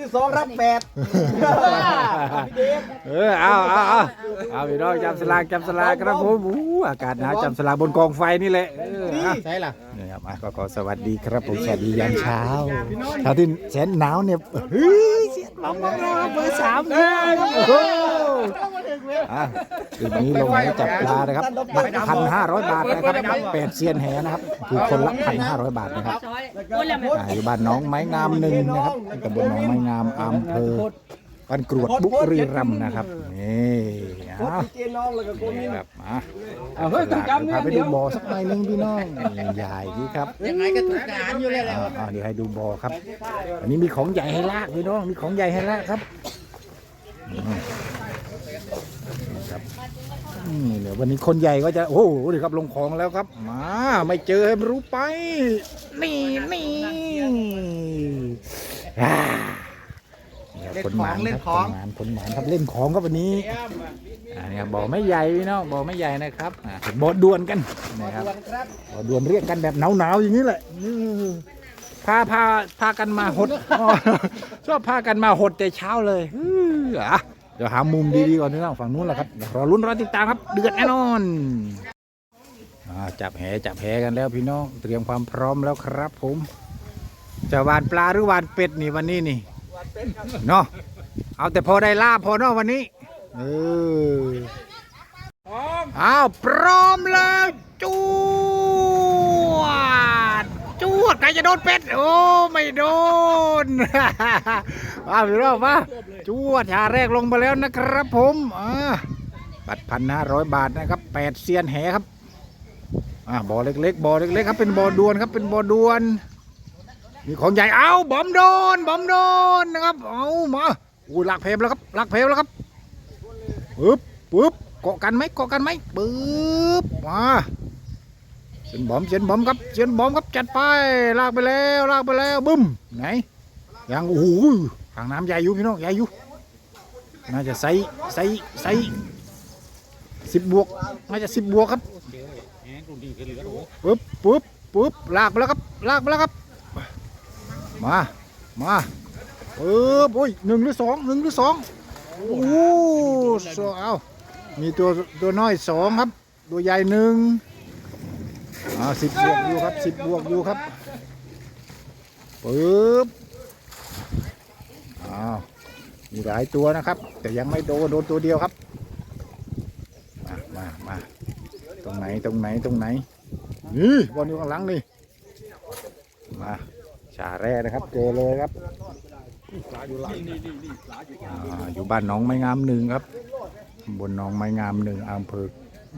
ที่สองรับแปดพี่เดชเออเอาเอาเอาเอาพี่น้องจำสลากจำสลากครับผมอู้อากาศหนาวจำสลากบนกองไฟนี่แหละเอออะใช่ล่ะนี่ครับอะก็ขอสวัสดีครับผมสวัสดียามเช้าเช้าที่แสนหนาวเนี่ยเฮ้ย เสียงมองๆเบอร์สามเลยโอ้โหอะคืนนี้ลงไหนจับปลานะครับบัตรพันห้าร้อยบาทนะครับแปดเซียนแหนะครับ คือคนละพันห้าร้อยบาทนะครับอ่าอยู่บ้านหน้องไม้งามหนึ่งนะครับตำบลหน้องไม้งามอำเภอ บ้านกรวดบุรีรัมย์นะครับ นี่โคตรเอาพี่เจน้องแล้วก็โคตรนี่นี่ครับมาเอาเฮ้ยต้องจำพาไปดูบ่อสักหน่อยหนึงพี่น้องนี่ใหญ่ดีครับยังไงก็ถูกทหารอยู่เลยแหละอ่าอ่าเดี๋ยวให้ดูบ่อครับ อันนี้มีของใหญ่ให้ลากพี่น้อง มีของใหญ่ให้ลากครับอืมนี่ครับนี่เดี๋ยววันนี้คนใหญ่ก็จะโอ้โหเดี๋ยวครับลงของแล้วครับ มาไม่เจอให้รู้ไป นี่นี่อ่า นี่ครับคนหมานครับคนหมานคนหมานครับเล่นของครับวันนี้อ่านี่ครับบ่อไม่ใหญ่พี่น้องบ่อไม่ใหญ่นะครับอ่าบ่อดวลกันนะครับบ่อดวลเรียกกันแบบหนาวๆอย่างนี้แหละอืมพาพาพากันมาหดอ๋อชอบพากันมาหดแต่เช้าเลยอืออะเดี๋ยวหามุมดีๆก่อนพี่น้องฝั่งนู้นแหละครับเดี๋ยวรอลุ้นรอติดตามครับ เดือดแน่นอนอ่าจับแหจับแหกันแล้วพี่น้องเตรียมความพร้อมแล้วครับ ผมจะหวานปลาหรือหวานเป็ดนี่วันนี้นี่ เนาะเอาแต่พอได้ลาบพอเนาะวันนี้เอออ้าวพร้อมแล้วจูวดจวดใครจะโดนเป็ดโอ้ไม่โดนว้าวพี่น้องมาจวดชาแรกลงไปแล้วนะครับผมอ่าบัตรพันห้าร้อยบาทนะครับแปดเซียนแหครับอ่าบ่อเล็กๆบ่อเล็กๆครับเป็นบ่อดวนครับเป็นบ่อดวน มีของใหญ่เอาบอมโดนบอมโดนนะครับเอามาอู้หลักเพลแล้วครับหลักเพลแล้วครับปึ๊บปึ๊บเกาะกันไหมเกาะกันไหมปึ๊บมาเสียนบอมเสียนบอมครับเสียนบอมครับจัดไปลากไปแล้วลากไปแล้วบึ้มไหนยังโอ้โหทางน้ำใหญ่อยู่พี่น้องใหญ่อยู่น่าจะใส่ใส่ใส่สิบบวกน่าจะสิบบวกครับปึ๊บปึ๊บปึ๊บลากไปแล้วครับลากไปแล้วครับ มา มาเออโอ้ยหนึ่งหรือสองหนึ่งหรือสองโอ้สองเอามีตัวตัวน้อยสองครับ ตัวใหญ่หนึ่งอ่าสิบบวกอยู่ครับสิบบวกอยู่ครับปึ๊บอ้าวมีหลายตัวนะครับ แต่ยังไม่โดนโดนตัวเดียวครับ มา มามาตรงไหนตรงไหนตรงไหน นี่บอลอยู่ข้างหลังนี่ มา ชาแร่นะครับ เจอเลยครับอ่าอยู่บ้านหนองไม้งามหนึ่งครับบนหนองไม้งามหนึ่งอำเภอ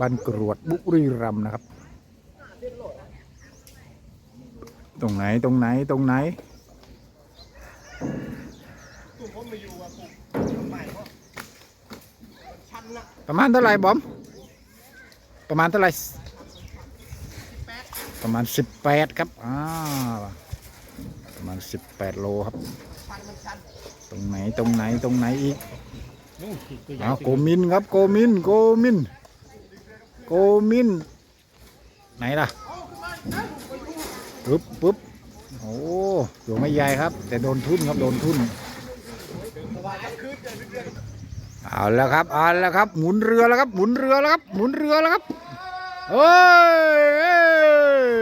บ้านกรวดบุรีรัมย์นะครับ ตรงไหนตรงไหนตรงไหนประมาณเท่าไหร่บอม ประมาณเท่าไหร่ประมาณ 18 ครับ อ่า ประมาณ 18 โลครับ ตรงไหนตรงไหนตรงไหนอีกอ้าวโกมินครับโกมินโกมินโกมินไหนล่ะปึ๊บปึ๊บโอ้ตัวไม่ใหญ่ครับ แต่โดนทุ่นครับโดนทุ่นเอาแล้วครับเอาแล้วครับ หมุนเรือแล้วครับ หมุนเรือแล้วครับ หมุนเรือแล้วครับเอ้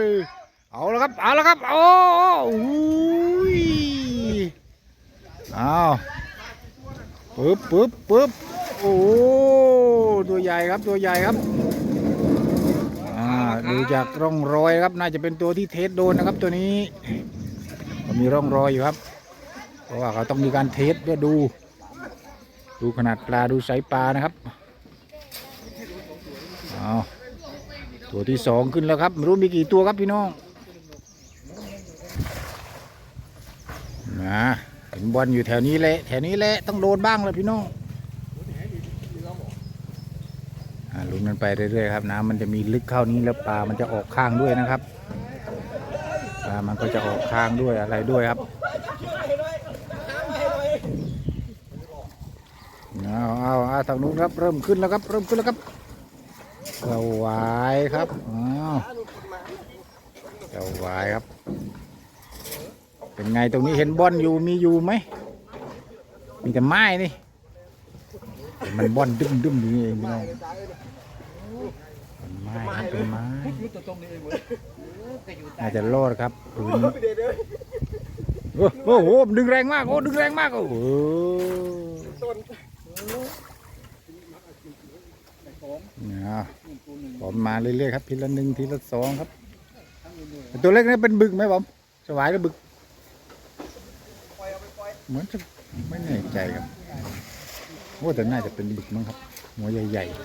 ย เอาละครับ เอาละครับโอ้โอ้ยเอาปึ๊บปึ๊บปึ๊บโอ้ตัวใหญ่ครับตัวใหญ่ครับอ่าดูจากร่องรอยครับน่าจะเป็นตัวที่เทสโดนนะครับตัวนี้มีร่องรอยอยู่ครับ เพราะว่าเขาต้องมีการเทสเพื่อดู ดูขนาดปลาดูไซส์ปลานะครับเอาตัวที่สองขึ้นแล้วครับไม่รู้มีกี่ตัวครับพี่น้องนะเห็น บอลอยู่แถวนี้แหละ แถวนี้แหละ ต้องโดนบ้างเลยพี่น้องลุ้นกันไปเรื่อยๆครับน้ำมันจะมีลึกเข้านี้แล้วปลามันจะออกข้างด้วยนะครับปลามันก็จะออกข้างด้วยอะไรด้วยครับเอาเอาเอาทางนู้นครับเริ่มขึ้นแล้วครับ เริ่มขึ้นแล้วครับเจ้าหวายครับอ้าวเจ้าหวายครับ เป็นไงตรงนี้เห็นบอลอยู่มีอยู่ไหมมีแต่ไม้นี่แต่มันบ่อนดึ้มดึ้มๆอยู่นี่เองพี่น้องเป็นไม้ครับเป็นไม้ยุดตัวตรงนี้เองเว้ยน่าจะรอดครับพื้นพี่เดชเด้อโอ้โหโอ้โหดึงแรงมากโอ้ดึงแรงมากโอ้โหต้นเนี่ยผมมาเรื่อยๆครับทีละหนึ่งทีละสองครับแต่ตัวเล็กนี่เป็นบึกไหมผมสวายหรือบึก เหมือนจะไม่แน่ใจครับโอ้แต่น่าจะเป็นบึกมั้งครับหัวใหญ่ๆ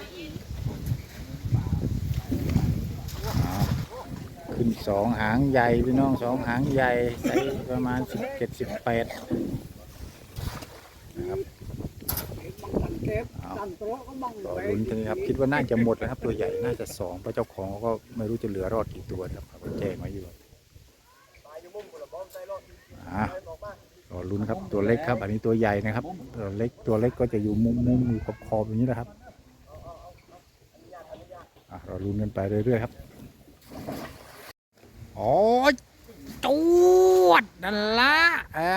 ขึ้นสองหางใหญ่พี่น้องสองหางใหญ่ใส่ประมาณสิบเจ็ดสิบแปดนะครับต่อรอลุ้นกันครับ คิดว่าน่าจะหมดแล้วครับ ตัวใหญ่น่าจะสองพระเจ้าของเขาก็ไม่รู้จะเหลือรอดกี่ตัวครับแจ้งไว้อยู่อะ รอลุ้นครับตัวเล็กครับ อันนี้ตัวใหญ่นะครับ ตัวเล็กตัวเล็กก็จะอยู่มุมมุมอยู่ขอบขอบๆอย่างนี้นะครับอะรอลุ้นกันไปเรื่อยๆครับอ๋อจวดนั่นละอ่า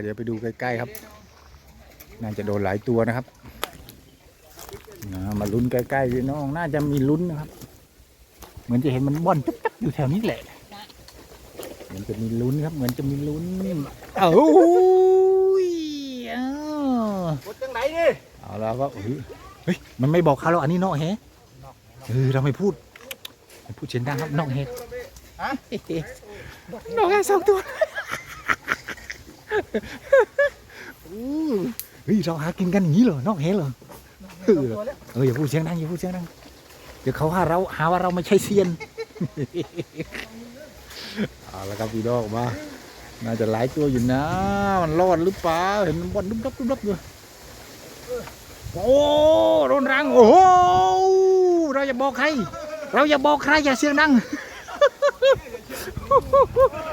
เดี๋ยวไปดูใกล้ๆครับ น่าจะโดนหลายตัวนะครับมาลุ้นใกล้ๆพี่น้อง น่าจะมีลุ้นนะครับ เหมือนจะเห็นมันบ่อนจุ๊บๆอยู่แถวนี้แหละ มือนจะมีลุ้นครับ เหมือนจะมีลุ้นเอ้ยเอ้ากดจังไหนดิเอาแล้วก็เฮ้ยเฮ้ยมันไม่บอกเขาหรอกอันนี้นอกเฮเออเราไม่พูดไม่พูดเสียงดังครับนอกเฮฮะนอกเฮสองตัวอู้เฮ้ยเราหากินกันอย่างนี้เหรอนอกเฮเหรอเออตัวแล้วเอออย่าพูดเสียงดังอย่าพูดเสียงดังเดี๋ยวเขาหาเราหาว่าเราไม่ใช่เซียน เอาละครับพี่ดอกมา น่าจะหลายตัวอยู่นะ มันรอดหรือเปล่า เห็นมันบอลดุ๊บดับดุ๊บดับอยู่โอ้โดนรัง โอ้โหเราอย่าบอกใคร เราอย่าบอกใครอย่าเสียงดัง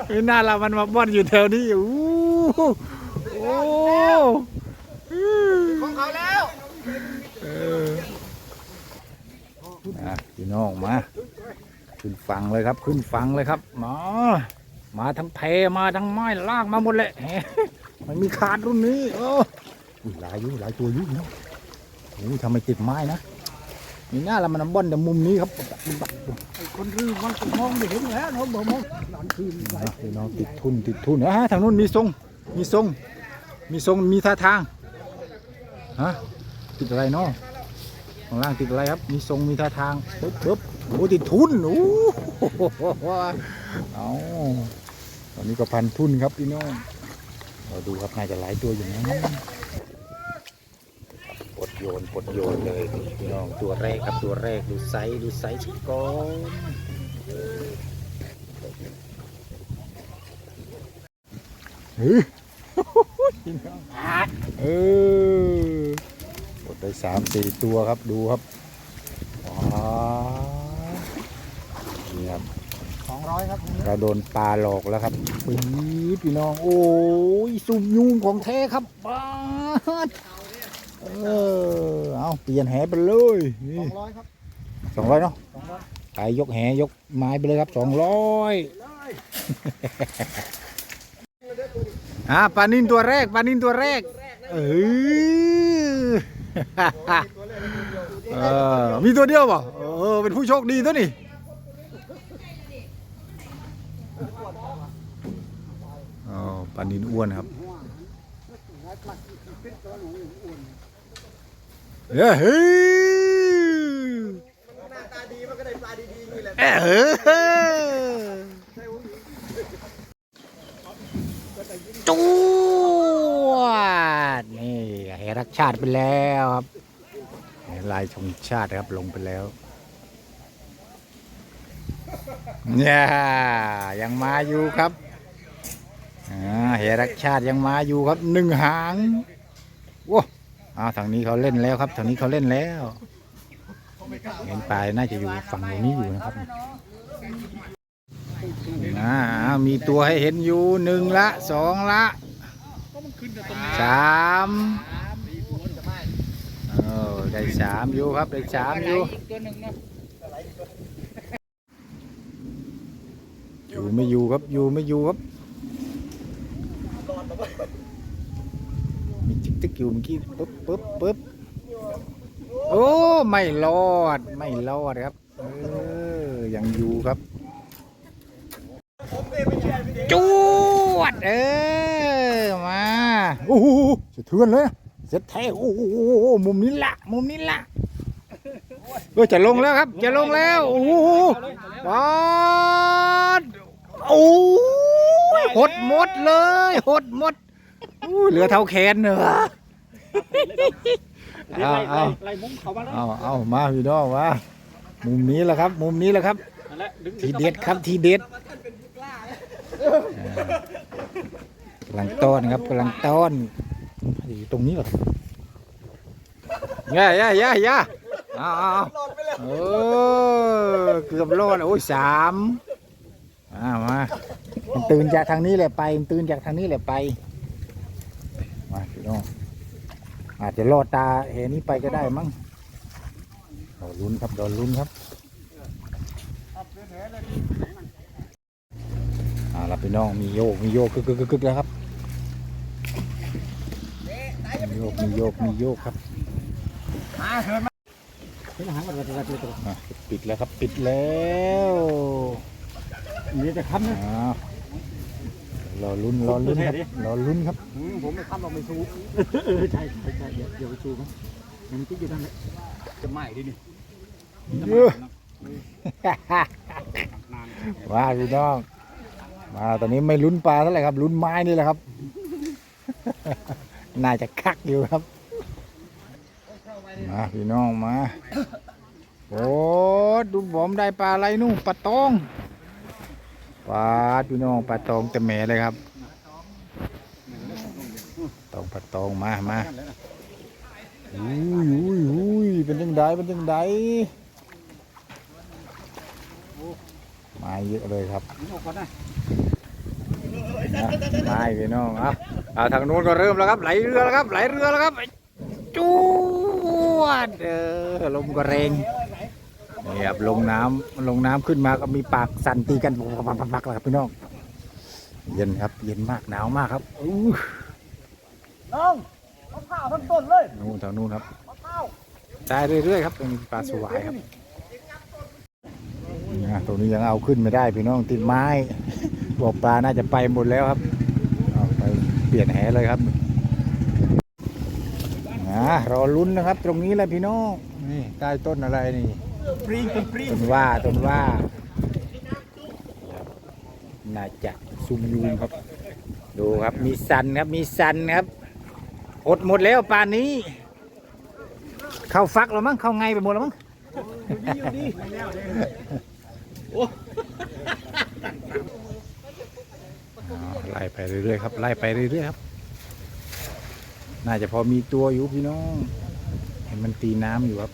ไอ้หน้าเรามันมาบ่อนอยู่แถวนี้โอ้โหโอ้ของเขาแล้วเอออะพี่น้องมา ขึ้นฝั่งเลยครับ ขึ้นฝั่งเลยครับมามาทั้งเพมาทั้งไม้ลากมาหมดเลยมมันมีขาดรุ่นนี้โอ้ยหลายอยู่หลายตัวอยู่เนาะโอ้ทำไมติดไม้นะมีหน้าเรามันบ่อนแต่มุมนี้ครับคนรื้อมันมองไม่เห็นแล้วเนาะบ่มองหลอนคืนนะพี่น้องติดทุนติดทุนอะทางนู้นมีทรงมีทรงมีทรงมีท่าทางฮะติดอะไรเนาะ ข้างล่างติดอะไรครับ มีทรงมีท่าทางปึ๊บปึ๊บโอ้ติดทุนโอ้โหเอาตอนนี้ก็พันทุนครับพี่น้องเราดูครับน่าจะหลายตัวอยู่นะปลดโยนปลดโยนเลยพี่น้องตัวแรกครับตัวแรกดูไซส์ดูไซส์สกอนเฮ้ยเออ ดไปสามสี่ตัวครับดูครับว้าวนี่ครับสองร้อยครับเราโดนปลาหลอกแล้วครับปี๊ดพี่น้อง โอ้ยสุมยุงของแท้ครับปาดเออเอาเปลี่ยนแหไปเลยสนี่องร้อยครับสองร้อยเนาะสองร้อยไปยกแหยกไม้ไปเลยครับสองร้อยเลยอ่าปลานินตัวแรกปลานินตัวแรกเออ เออมีตัวเดียวเปล่ะเออเป็นผู้โชคดีตัวนี่อ๋อปลานินอ้วนครับเฮ้ยหน้าตาดีมันก็ได้ปลาดีๆนี่แหละเอ้ยเฮ้ วดนี่แหรักชาติไปแล้วครับลายชงชาติครับลงไปแล้วเนี่ยยังมาอยู่ครับเฮรักชาติยังมาอยู่ครับหนึ่งหางว้าทางนี้เขาเล่นแล้วครับทางนี้เขาเล่นแล้วเห็นปลายน่าจะอยู่ฝั่งตรงนี้อยู่นะครับมีตัวให้เห็นอยู่หนึ่งละสองละ สามเออได้สามอยู่ครับได้สามอยู่อยู่ไม่อยู่ครับอยู่ไม่อยู่ครับตึกอยู่เมื่อกี้ปึ๊บปึ๊บปึ๊บโอ้ไม่รอดไม่รอดครับเออยังอยู่ครับจวดเออ มาโอ้โหสะเทือนเลยเสร็จแท้โอ้โหมุมนี้ละมุมนี้ละเออจะลงแล้วครับ จะลงแล้วโอ้โหปอดโอ้ยหดหมดเลยหดหมดอู้เหลือเท่าแขนเนอะเอาเอาไล่มุ้งเขามาแล้วเอาเอามาพี่น้องมามุมนี้แหละครับ มุมนี้แหละครับนั่นแหละดึงทีเด็ดครับทีเด็ด กำลังต้อนครับกำลังต้อนอยู่ตรงนี้เหรอย่าย่าย่าย่าเอาเอาเอาโอ้เกือบรอดโอ้ยสามมามามันตื่นจากทางนี้แหละไปมันตื่นจากทางนี้แหละไปมาพี่น้องอาจจะรอดตาเหนี้ไปก็ได้มั้งรอลุ้นครับรอลุ้นครับเอาละพี่น้องมีโยกมีโยกกึกกึกกึกกึกแล้วครับมีโยกมีโยกมีโยกครับเป็นอาหารกันกันกันอะปิดแล้วครับปิดแล้วนี่จะค้ำนะอ้าวรอลุ้นรอลุ้นครับรอลุ้นครับผมไม่ค้ำเราไม่ชูใช่ใช่ใช่เดี๋ยวเดี๋ยวไปชูมั้งมันติดอยู่นั่นแหละจะไหม้ดินี่เยอะว่าพี่น้อง มาตอนนี้ไม่ลุ้นปลาเท่าไหร่ครับลุ้นไม้นี่แหละครับ น่าจะคักอยู่ครับมาพี่น้องมาโอ้ดูบอมได้ปลาอะไรนู่นปลาตองปลาพี่น้องปลาตองแต่แหม่เลยครับตองปลาตองมามาอุ้ยอุ้ยอุ้ยเป็นยังไงเป็นยังไง มาเยอะเลยครับนี่ออกก่อนนะนะไม่พี่น้องอะอ่าทางนู้นก็เริ่มแล้วครับไหลเรือแล้วครับไหลเรือแล้วครับจวดเออลมก็แรงนี่ครับลงน้ำลงน้ำขึ้นมาก็มีปากสั่นตีกันปักๆๆๆครับพี่น้องเย็นครับ เย็นมากหนาวมากครับอู้น้องมะพร้าวทั้งต้นเลยนู่นทางนู้นครับมะพร้าวตายเรื่อยๆครับตรงนี้ปลาสวายครับ นะตรงนี้ยังเอาขึ้นไม่ได้พี่น้องติดไม้ บอกปลาน่าจะไปหมดแล้วครับเอาไปเปลี่ยนแหเลยครับนะรอลุ้นนะครับ ตรงนี้แหละพี่น้องนี่ใต้ต้นอะไรนี่ปริงเป็นปริงต้นว่าต้นว่าน่าจะซุมยูงครับ ดูครับมีสันครับมีสันครับอดหมดแล้วป่านนี้ เข้าฟักแล้วมั้งเข้าไงไปหมดแล้วมั้ง อยู่ดีอยู่ดีโอ้ อ๋อไล่ไป เรื่อยๆครับไล่ไปเรื่อยๆครับ น่าจะพอมีตัวอยู่พี่น้องเห็นมันตีน้ำอยู่ครับ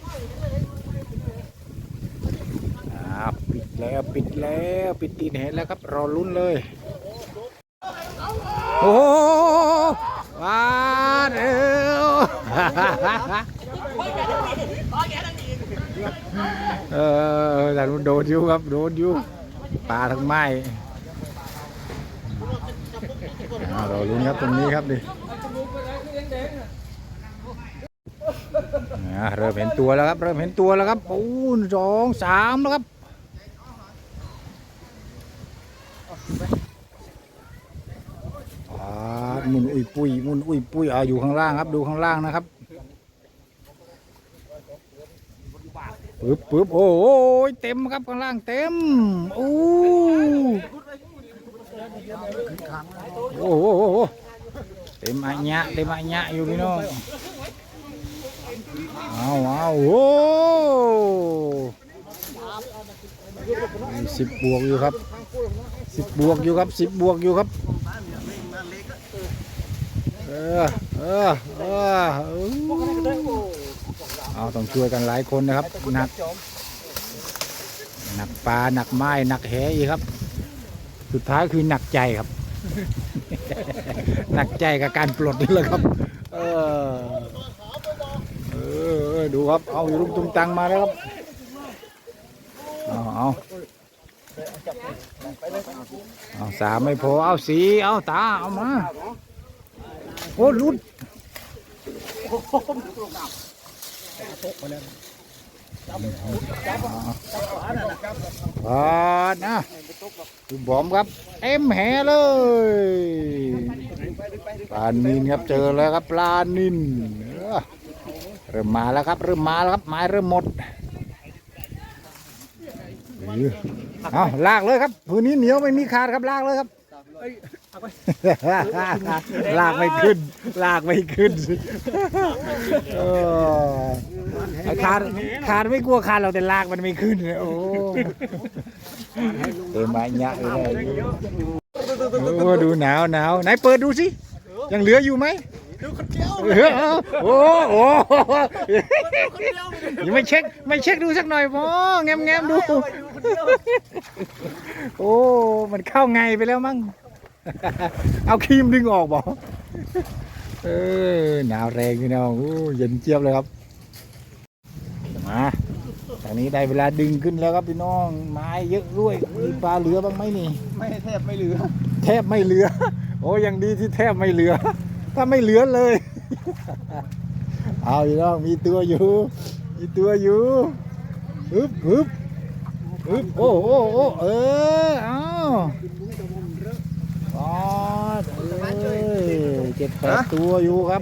ปิดแล้วปิดแล้วปิดตีนเห็นแล้วครับ รอลุ้นเลย โอ้โหว้าเร็วเออแต่โดนอยู่ครับโดนอยู่ปลาทั้งไม้ อ่ารอลุ้นครับตรงนี้ครับดิอ่าเริ่มเห็นตัวแล้วครับ เริ่มเห็นตัวแล้วครับปูนสองสามแล้วครับอ่ามุนอุ้ยปุยมุนอุ้ยปุยอ่าอยู่ข้างล่างครับ ดูข้างล่างนะครับปึ๊บปึ๊บโอ้โหเต็มครับข้างล่างเต็มโอ้ โอ้โหเต็มอัญญะเต็มอัญญะอยู่พี่น้องเอาเอาโอ้สิบบวกอยู่ครับสิบบวกอยู่ครับสิบบวกอยู่ครับเออเออเออเออเอาต้องช่วยกันหลายคนนะครับหนักหนักปลาหนักไม้หนักแหอีกครับ สุดท้ายคือหนักใจครับ หนักใจกับการปลดนี่แหละครับ เออเออดูครับ เอาอยู่ลุงตุ้งตังมาแล้วครับ เอาเอาเอาสามไม่พอ เอาสี เอาตา เอามา โอ้ลุด พอดนะคุณบอมครับเต็มแหเลยปลานินครับเจอแล้วครับปลานินเออเริ่มมาแล้วครับ เริ่มมาแล้วครับไม้เริ่มหมดเอาลากเลยครับพื้นนี้เหนียวไม่มีขาดครับลากเลยครับลากไม่ขึ้น ลากไม่ขึ้น เออขาดขาดไม่กลัวขาดเราแต่ลากมันไม่ขึ้นโอ้เต็มไม้ยะเลยโอ้ดูหนาวหนาวไหนเปิดดูสิยังเหลืออยู่ไหมเหลือโอ้โหยังไม่เช็คไม่เช็คดูสักหน่อยพอแงมแงมๆดู โอ้มันเข้าไงไปแล้วมั้งเอาครีมดึงออกบอกเออหนาวแรงพี่น้องโอ้เย็นเจี๊ยบเลยครับ มาตอนนี้ได้เวลาดึงขึ้นแล้วครับพี่น้องไม้เยอะด้วยมีปลาเหลือบ้างไหมนี่ ไม่แทบไม่เหลือ แทบไม่เหลือ โอ้ยังดีที่แทบไม่เหลือ ถ้าไม่เหลือเลย เอาพี่น้องมีตัวอยู่ มีตัวอยู่ฮึบฮึบฮึบโอ้โอ้โอ้เออเอาปอดเอ้ยเจ็ดแปดตัวอยู่ครับ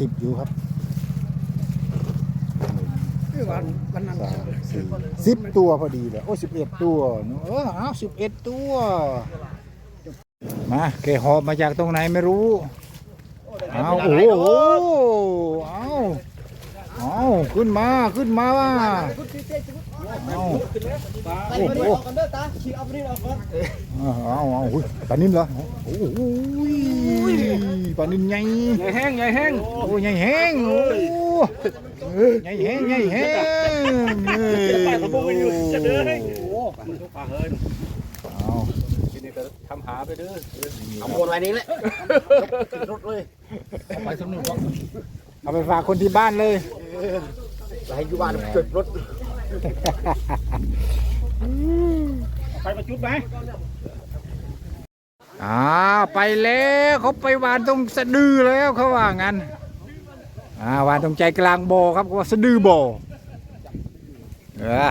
สิบอยู่ครับที่วันวันนั้นสามสี่สิบตัวพอดีเลยโอ้สิบเอ็ดตัวเออเอาสิบเอ็ดตัว มาแกหอบมาจากตรงไหนไม่รู้เอาโอ้โหเอา เอาขึ้นมาขึ้นมาว่าเอาไปมาดูกันเด้อตาขี่เอาไปนี่เอาก่อนเอาเอาเอาอุ้ยปลานิ่มเหรอโอ้โหปลานิ่มใหญ่ใหญ่แห้งใหญ่แห้งโอ้ใหญ่แห้งโอ้ใหญ่แห้งใหญ่แห้งเอ้ยโอ้มันทุกปาเฮินเอาทีนี้ก็ทำหาไปเด้อเอาคนไว้นี้แหละรถเลยไปสนุก เอาไปฝากคนที่บ้านเลย ไปอยู่บ้านเก็บรถไปประจุดไหมอ่าไปแล้วเขาไปวานตรงสะดือแล้วเขาว่างั้นอ่าวานตรงใจกลางบ่อครับเขาว่าสะดือบ่อเออ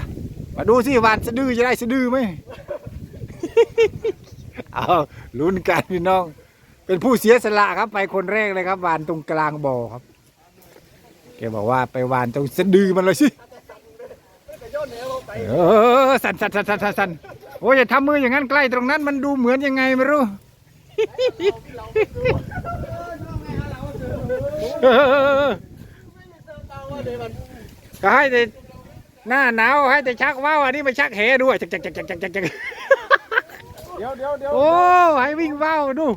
มาดูสิวานสะดือจะได้สะดือไหม เอาลุ้นกันพี่น้อง เป็นผู้เสียสละครับไปคนแรกเลยครับวานตรงกลางบ่อครับ แกบอกว่าไปวานตรงสะดือมันเลยสิเออสั่นสั่นสั่นสั่นสั่นโอ้ยอย่าทำมืออย่างนั้นใกล้ตรงนั้นมันดูเหมือนยังไงไม่รู้ก็ให้แต่หน้าหนาวให้แต่ชักว่าวอันนี้ไปชักแหด้วยจักจักจักจักจักจักเดี๋ยวเดี๋ยวเดี๋ยวโอ้ให้วิ่งว่าวดู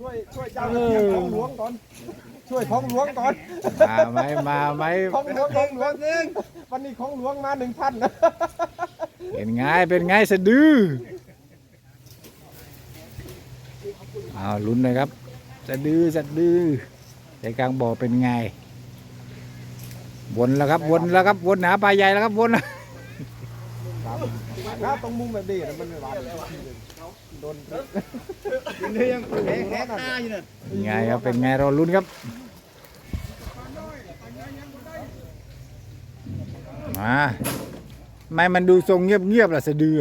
ช่วยช่วยเจ้าหลวงก่อน ช่วยของหลวงก่อนมาไหมมาไหมของหลวงของหลวงเองวันนี้ของหลวงมาหนึ่งพันนะเป็นไงเป็นไงสะดือเอาลุ้นเลยครับสะดือสะดือใจกลางบ่อเป็นไง วนแล้วครับวนแล้วครับวนหาปลาใหญ่แล้วครับวนแล้วถ้าตรงมุมแบบนี้นะมันไม่หวาน โดนนี่ยังแข็งแข็งหน้าอยู่เนี่ยเป็นไงครับเป็นไงเราลุ้นครับมาไม่มันดูทรงเงียบเงียบๆล่ะสะดือ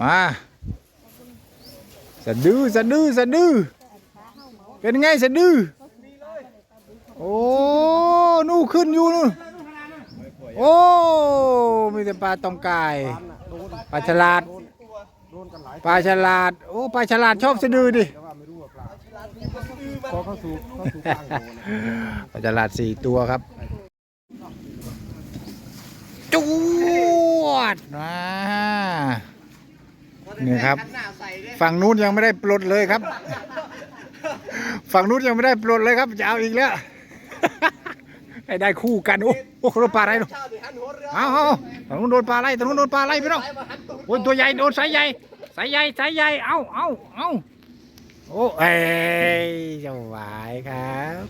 มาสะดือสะดือสะดือเป็นไงสะดือ โอ้นู่นขึ้นอยู่นู่นโอ้มีแต่ปลาตองกายปลาฉลาดโดนกันหลายปลาฉลาดโอ้ปลาฉลาดชอบสะดือดิแต่ว่าไม่รู้ว่าปลาพอเขาสูบเขาสูบทางโดนปลาฉลาดสี่ตัวครับจวดมานี่ครับ ฝั่งนู้นยังไม่ได้ปลดเลยครับ ฝั่งนู้นยังไม่ได้ปลดเลยครับจะเอาอีกแล้ว ให้ได้คู่กันโอ้โอ้โดนปลาอะไรเนอะเอาเอาเอาฝั่งนู้นโดนปลาอะไรฝั่งนู้นโดนปลาอะไรพี่น้องโอ้ยตัวใหญ่โดนสายใหญ่สายใหญ่สายใหญ่เอาเอาเอาโอ้เอ้ยเจะหวายครับ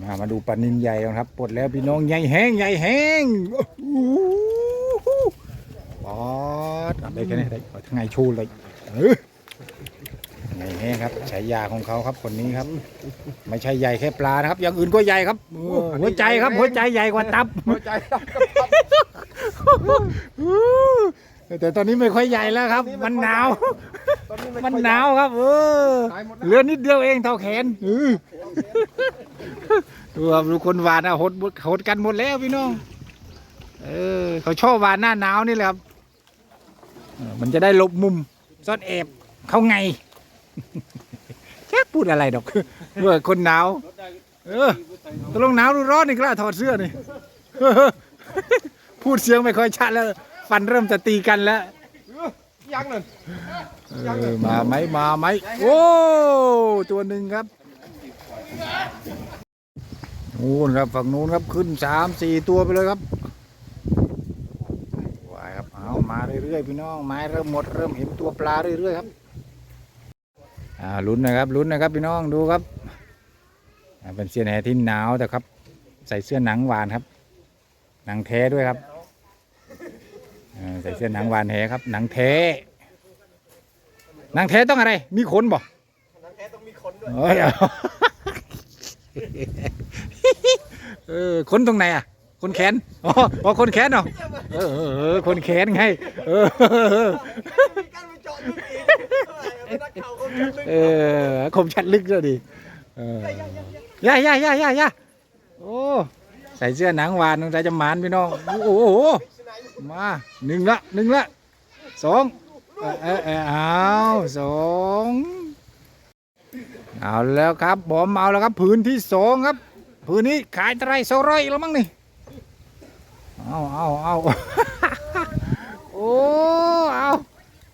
มามาดูปลานินใหญ่กันครับปลดแล้วพี่น้องใหญ่แห้งใหญ่แห้งโอ้โหปอดเอาได้แค่นี้ได้เอาทั้งไงชูเลย เออใหญ่แห้งครับฉายาของเขาครับคนนี้ครับ ไม่ใช่ใหญ่แค่ปลานะครับ อย่างอื่นก็ใหญ่ครับเออหัวใจครับหัวใจใหญ่กว่าตับ หัวใจครับแต่ตอนนี้ไม่ค่อยใหญ่แล้วครับ มันหนาวตอนนี้ไมันหนาวครับ เออตายหมดเหลือนิดเดียวเองเท่าแขนเออดูครับดูคนหวานอะหดหมดหดกันหมดแล้วพี่น้อง เออ เขาชอบหวานหน้าหนาวนี่แหละครับเออมันจะได้หลบมุมซ่อนแอบเข้าไง ชักพูดอะไรดอกเมื่อคนหนาว เออตกลงหนาวหรือร้อนนี่กล้าถอดเสื้อนี่ พูดเสียงไม่ค่อยชัดแล้ว ฟันเริ่มจะตีกันแล้วยังนั่นเออมาไหมมาไหมโอ้ตัวหนึ่งครับนู่นครับฝั่งนู้นครับขึ้นสามสี่ตัวไปเลยครับวายครับเอามาเรื่อยๆพี่น้องไม้เริ่มหมดเริ่มเห็นตัวปลาเรื่อยๆครับ อ่าลุ้นนะครับลุ้นนะครับพี่น้องดูครับอ่าเป็นเสื้อแหนที่หนาวแต่ครับ ใส่เสื้อหนังหวานครับ หนังแท้ด้วยครับเออใส่เสื้อหนังหวานแท้ครับ หนังแท้หนังแท้ต้องอะไร มีขนบ่นังแท้ต้องมีคนด้วยเอ้ยเอาเออขนตรงไหนอะ ขนแขนอ๋ออ๋อขนแขนเหรอเออเออเออขนแขนไงเออมีการไปเจาะลึกอีกเอาไปนักข่าวคนลึกเออคมชัดลึกเลยดิเออย่าย่าย่าย่าย่าโอ้ใส่เสื้อหนังวานใจจะหมานพี่น้องโอ้โหมาหนึ่งละหนึ่งละสองเออเออเอาสองเอาแล้วครับบอมเอาแล้วครับผืนที่สองครับผืนนี้ขายเท่าไหรสองร้อยแล้วมั้งนี่ เอาเอาเอาโอ้เอา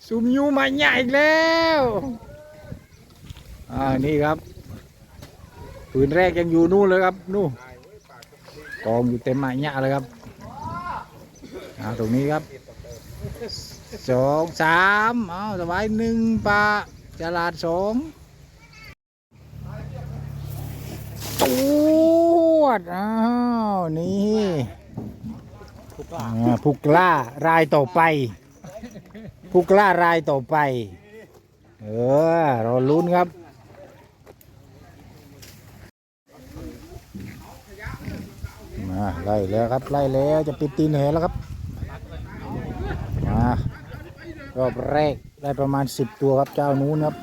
ซุมยูมาใหญ่อีกแล้วอ่านี่ครับปืนแรกยังอยู่นู่นเลยครับนู่นกองอยู่เต็มไม้หญ้าเลยครับอ่าตรงนี้ครับสองสามเอาสบายหนึ่งปลาจลาดสองตวดอ้าวนี่ อ่าผู้กล้ารายต่อไป ผู้กล้ารายต่อไป เออรอลุ้นครับ มาไล่แล้วครับไล่แล้วจะปิดตีนแหแล้วครับ มารอบแรกได้ประมาณสิบตัวครับเจ้านู้นครับ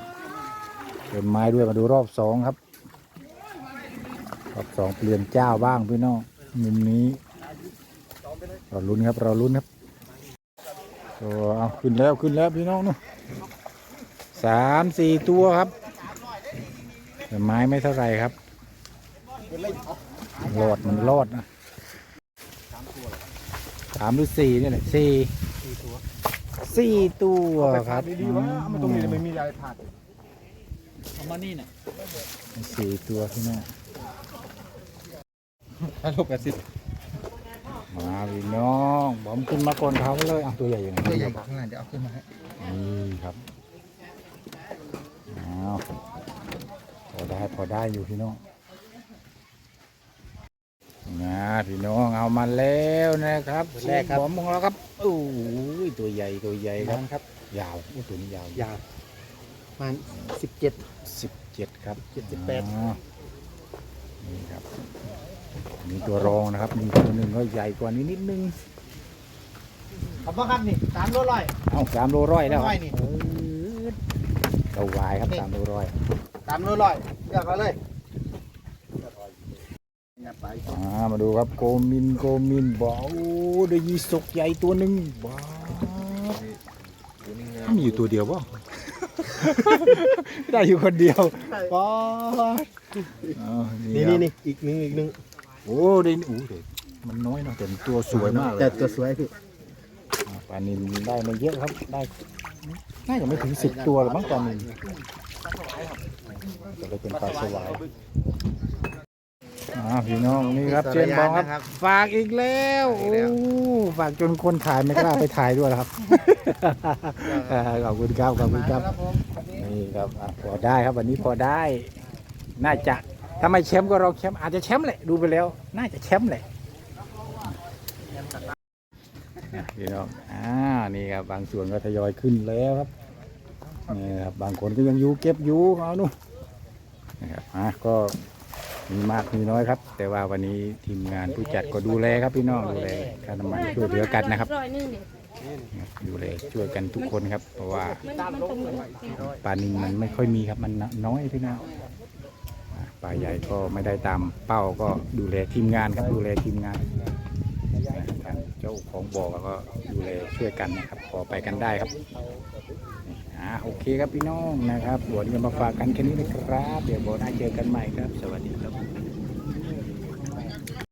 เป็นไม้ด้วยมาดูรอบสองครับ รอบสองเปลี่ยนเจ้าบ้างพี่น้องมุมนี้ รอลุ้นครับรอลุ้นครับโอ้เอาขึ้นแล้วขึ้นแล้วพี่น้องนู่นสามสี่ตัวครับแต่ไม้ไม่เท่าไหรครับรอดมันรอดนะสามหรือสี่นี่แหละสี่สี่ตัวครับดีๆวะมันตรงนี้ไม่มีอะไรผ่านเอามานี่น่ะสี่ตัวที่นี่ฮัลโหลแปดสิบ มาพี่น้องบอมขึ้นมาก่อนเขาเลยเอาตัวใหญ่อย่างตัวนี้ใหญ่ครับข้างหน้าเดี๋ยวเอาขึ้นมาให้นี่ครับเอาพอได้พอได้อยู่พี่น้องนะพี่น้องเอามาแล้วนะครับแรกครับบอมของเราครับโอ้ยตัวใหญ่ตัวใหญ่ครับครับ ยาวโอ้ตัวนี้ยาวยาวประมาณสิบเจ็ดสิบเจ็ดครับเจ็ดสิบแปดอ๋อนี่ครับ มีตัวรองนะครับ มีตัวหนึ่งก็ใหญ่กว่านี้นิดนึงขอบคุณครับนี่สามโลร้อย เอ้าสามโลร้อยแล้วคร้รัอบยนี่ เออเต้าวายครับสามโลร้อยสามโลร้อยเลือกเอาเลยอ่ามาดูครับโกมินโกมินบอกโอ้ได้ยีสกใหญ่ตัวหนึ่งบ้าบมีอยู่ตัวเดียวป่ะ ได้อยู่คนเดียวป้าดอ๋อนี่ครับนี่นี่อีกหนึ่งอีกหนึ่ง โอ้ได้โอ้เด็มันน้อยเนาะแต่มันตัวสวยมากเลยแต่ตัวสวยพี่อ่าปลานินได้ไม่เยอะครับได้น่าจะไม่ถึงสิบตัวหรอกมั้งปลานินจะได้เป็นปลาสวายอ่าพี่น้องนี่ครับเจมส์บองครับฝากอีกแล้วโอ้ฝากจนคนถ่ายไม่กล้าไปถ่ายด้วยแล้วครับอ่าขอบคุณครับขอบคุณครับครับผมนี่ครับอะพอได้ครับวันนี้พอได้ น่าจะ ถ้าไม่แชมป์ก็รองแชมป์อาจจะแชมป์แหละดูไปแล้ว น่าจะแชมป์แหละพี่น้องอ่านี่ครับบางส่วนก็ทยอยขึ้นแล้วครับนี่ครับบางคนก็ยังอยู่เก็บอยู่เอานู่นนะครับอะก็มีมากมีน้อยครับ แต่ว่าวันนี้ทีมงานผู้จัดก็ดูแลครับพี่น้องดูแลค่าน้ำมันช่วยเหลือกันนะครับ ดูแลช่วยกันทุกคนครับ เพราะว่ามันมันตรงนี้ปลานิลมันไม่ค่อยมีครับมันน้อยพี่น้อง ปลาใหญ่ก็ไม่ได้ตามเป้าก็ดูแลทีมงานครับดูแลทีมงานทางเจ้าของบ่อก็ดูแลช่วยกันนะครับพอไปกันได้ครับอ่าโอเคครับพี่น้องนะครับวันนี้มาฝากกันแค่นี้นะครับ เดี๋ยวบ่อหน้าเจอกันใหม่ครับ สวัสดีครับ